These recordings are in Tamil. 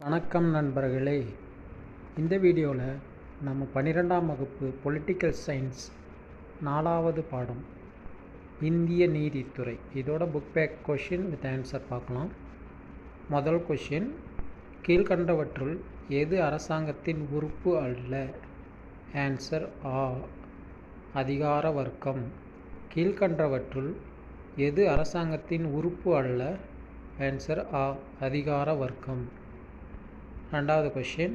வணக்கம் நண்பர்களே. இந்த வீடியோவில் நம்ம பன்னிரெண்டாம் வகுப்பு பொலிட்டிக்கல் சயின்ஸ் நாலாவது பாடம் இந்திய நீதித்துறை. இதோட book back question with answer பார்க்கலாம். முதல் கொஷின் கீழ்கண்டவற்றுள் எது அரசாங்கத்தின் உறுப்பு அல்ல? ஆன்சர் ஆ அதிகார வர்க்கம். கீழ்கண்டவற்றுள் எது அரசாங்கத்தின் உறுப்பு அல்ல? ஆன்சர் ஆ அதிகார வர்க்கம். ரெண்டாவது கொஷின்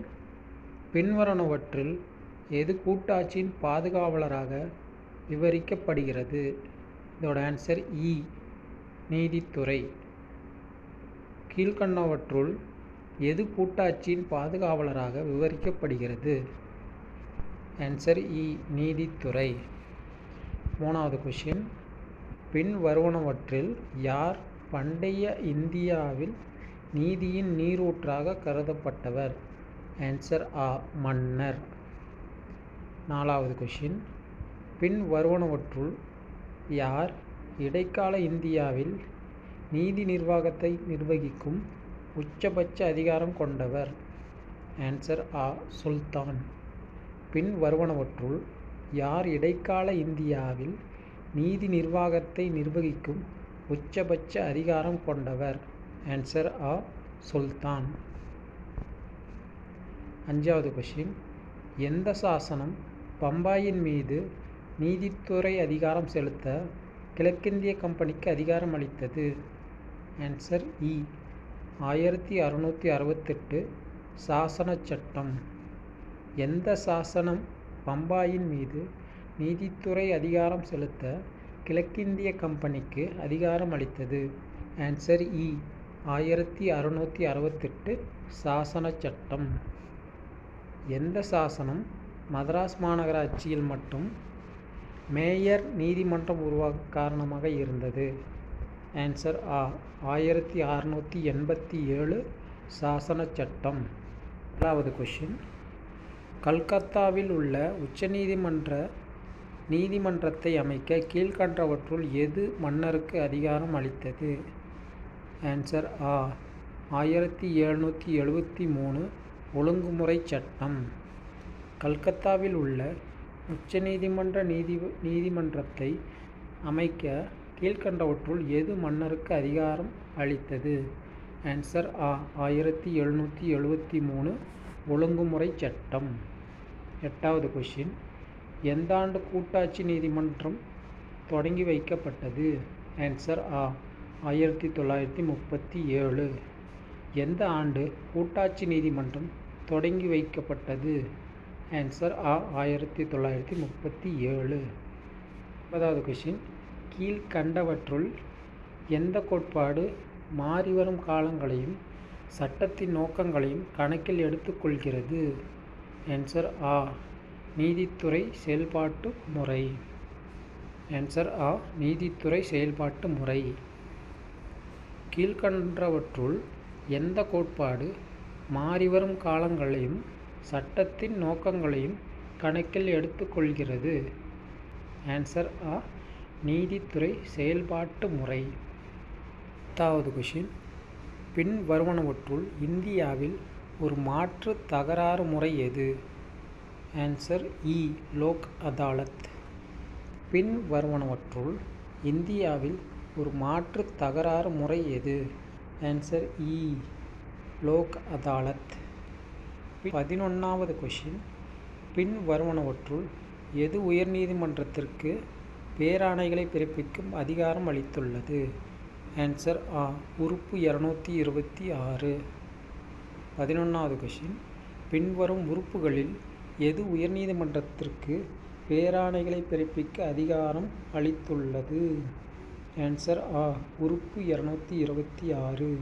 பின்வருவனவற்றில் எது கூட்டாட்சியின் பாதுகாவலராக விவரிக்கப்படுகிறது? இதோட ஆன்சர் இ e, நீதித்துறை. கீழ்கண்டவற்றுள் எது கூட்டாட்சியின் பாதுகாவலராக விவரிக்கப்படுகிறது? ஆன்சர் இ e, நீதித்துறை. மூணாவது கொஷின் பின் வருவனவற்றில் யார் பண்டைய இந்தியாவில் நீதியின் நீரூற்றாக கருதப்பட்டவர். ஆன்சர் ஆ மன்னர். நாலாவது கொஷின் பின் வருவனவற்றுள் யார் இடைக்கால இந்தியாவில் நீதி நிர்வாகத்தை நிர்வகிக்கும் உச்சபட்ச அதிகாரம் கொண்டவர்? ஆன்சர் ஆ சுல்தான். பின் வருவனவற்றுள் யார் இடைக்கால இந்தியாவில் நீதி நிர்வாகத்தை நிர்வகிக்கும் உச்சபட்ச அதிகாரம் கொண்டவர்? ஆன்சர் ஆ சுல்தான் அஞ்சாவது கொஷின் எந்த சாசனம் பம்பாயின் மீது நீதித்துறை அதிகாரம் செலுத்த கிழக்கிந்திய கம்பெனிக்கு அதிகாரம் அளித்தது? ஆன்சர் இ e, ஆயிரத்தி அறுநூற்றி அறுபத்தெட்டு சாசன சட்டம். எந்த சாசனம் பம்பாயின் மீது நீதித்துறை அதிகாரம் செலுத்த கிழக்கிந்திய கம்பெனிக்கு அதிகாரம் அளித்தது? ஆன்சர் இ e, ஆயிரத்தி அறுநூற்றி அறுபத்தெட்டு சாசன சட்டம். எந்த சாசனம்? மதராஸ் மாநகராட்சியில் மட்டும் மேயர் நீதிமன்றம் உருவாக காரணமாக இருந்தது. ஆன்சர் ஆ. ஆயிரத்தி அறுநூற்றி எண்பத்தி ஏழு சாசன சட்டம். முதலாவது கொஷின் கல்கத்தாவில் உள்ள உச்சநீதிமன்ற நீதிமன்றத்தை அமைக்க கீழ்கண்டவற்றுள் எது மன்னருக்கு அதிகாரம் அளித்தது? ஆன்சர் ஆ ஆயிரத்தி எழுநூற்றி எழுபத்தி மூணு ஒழுங்குமுறை சட்டம். கல்கத்தாவில் உள்ள உச்சநீதிமன்ற நீதி நீதிமன்றத்தை அமைக்க கீழ்கண்டவற்றுள் எது மன்னருக்கு அதிகாரம் அளித்தது? ஆன்சர் ஆ ஆயிரத்தி எழுநூற்றி எழுபத்தி மூணு ஒழுங்குமுறை சட்டம். எட்டாவது கொஷின் எந்த ஆண்டு கூட்டாட்சி நீதிமன்றம் தொடங்கி வைக்கப்பட்டது? ஆன்சர் ஆ ஆயிரத்தி தொள்ளாயிரத்தி முப்பத்தி ஏழு. எந்த ஆண்டு கூட்டாட்சி நீதிமன்றம் தொடங்கி வைக்கப்பட்டது? ஆன்சர் ஆ ஆயிரத்தி தொள்ளாயிரத்தி முப்பத்தி ஏழு. ஒன்பதாவது கொஷின் கீழ்கண்டவற்றுள் எந்த கோட்பாடு மாறிவரும் காலங்களையும் சட்டத்தின் நோக்கங்களையும் கணக்கில் எடுத்துக்கொள்கிறது? ஆன்சர் ஆ நீதித்துறை செயல்பாட்டு முறை. ஆன்சர் ஆ நீதித்துறை செயல்பாட்டு முறை. கீழ்கண்டவற்றுள் எந்த கோட்பாடு மாறிவரும் காலங்களையும் சட்டத்தின் நோக்கங்களையும் கணக்கில் எடுத்துக்கொள்கிறது? ஆன்சர் ஆ நீதித்துறை செயல்பாட்டு முறை. பத்தாவது கொஷின் பின் வருவனவற்றுள் இந்தியாவில் ஒரு மாற்று தகராறு முறை எது? ஆன்சர் இ e. லோக் அதாலத். பின் வருவனவற்றுள் இந்தியாவில் ஒரு மாற்று தகராறு முறை எது? ஆன்சர் இ e. லோக் அதாலத். பதினொன்றாவது கொஷின் பின் வருவனவற்றுள் எது உயர்நீதிமன்றத்திற்கு பேராணைகளை பிறப்பிக்கும் அதிகாரம் அளித்துள்ளது? ஆன்சர் ஆ உறுப்பு இரநூத்தி இருபத்தி ஆறு. பதினொன்றாவது கொஷின் பின்வரும் உறுப்புகளில் எது உயர்நீதிமன்றத்திற்கு பேராணைகளை பிறப்பிக்க அதிகாரம் அளித்துள்ளது? ஆன்சர் ஆ உறுப்பு இரநூத்தி இருபத்தி ஆறு.